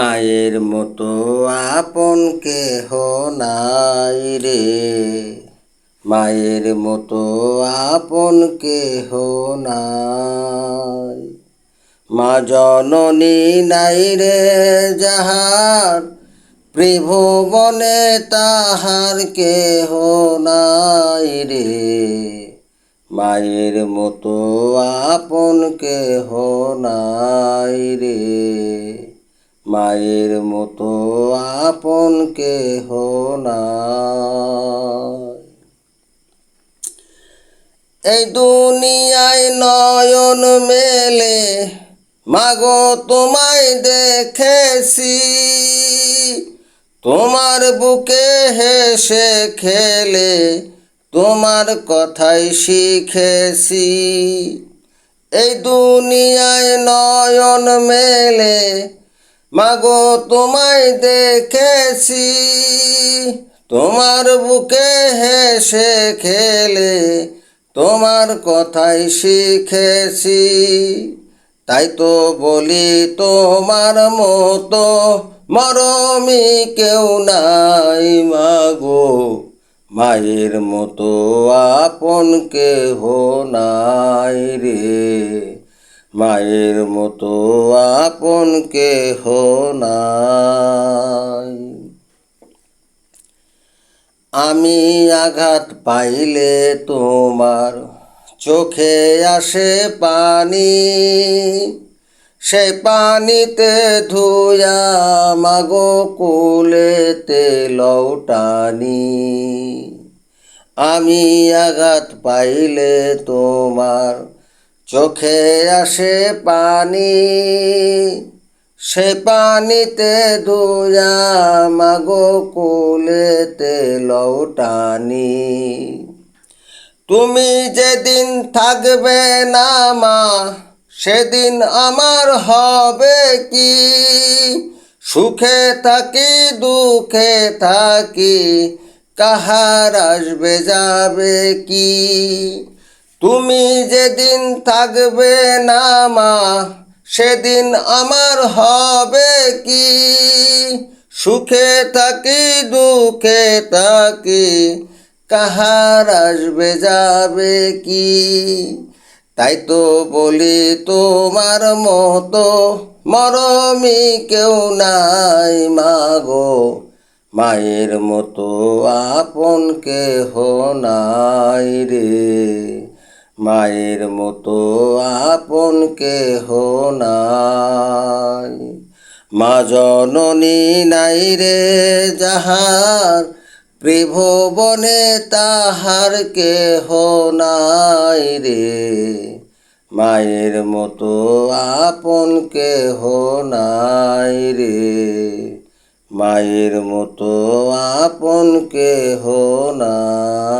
মায়ের মতো আপন কেহ নাই রে। মায়ের মতো আপন কেহ নাই। মা জননী নাই রে যাহার ত্রিভুবনে তাহার কেহ নাই রে। মায়ের মতো আপন কেহ নাই রে। মায়ের মতো আপন কেহ নাই। এই দুনিয়ায় নয়ন মেলে, মাগো তোমায় দেখেছি। তোমার বুকে হেসে খেলে, তোমার কথাই শিখেছি। এই দুনিয়ায় নয়ন মেলে মাগো, তোমায় দেখেছি। তোমার বুকে হেসে খেলে, তোমার কথাই শিখেছি। তাই তো বলি তোমার মতো মরমি কেউ নাই মাগো। মায়ের মতো আপন কেহ নাই রে। মায়ের মতো আপন কেহ নাই। আমি আঘাত পাইলে তোমার চোখে আসে পানি। সে পানিতে ধুয়া মাগো কুলেতে লৌটানি আমি আঘাত পাইলে তোমার চোখে আসে পানি, সে পানিতে ধুয়া মাগো কুলেতে লৌটানি তুমি যেদিন থাকবে না মা, সেদিন আমার হবে কি? সুখে থাকি, দুঃখে থাকি, কাহার আসবে যাবে কি? তুমি যেদিন থাকবে না মা, সেদিন আমার হবে কি? সুখে থাকি, দুঃখে থাকি, কাহার আসবে, যাবে কি? তাই তো বলি তোমার মতো মরমি কেউ নাই মাগো মায়ের মতো আপন কেহ নাই রে। মায়ের মতো আপন কেহ নাই। মা জননী নাই রে যাহার ত্রিভুবনে তাহার কেহ নাই রে। মায়ের মতো আপন কেহ নাই রে। মায়ের মতো আপন কেহ নাই।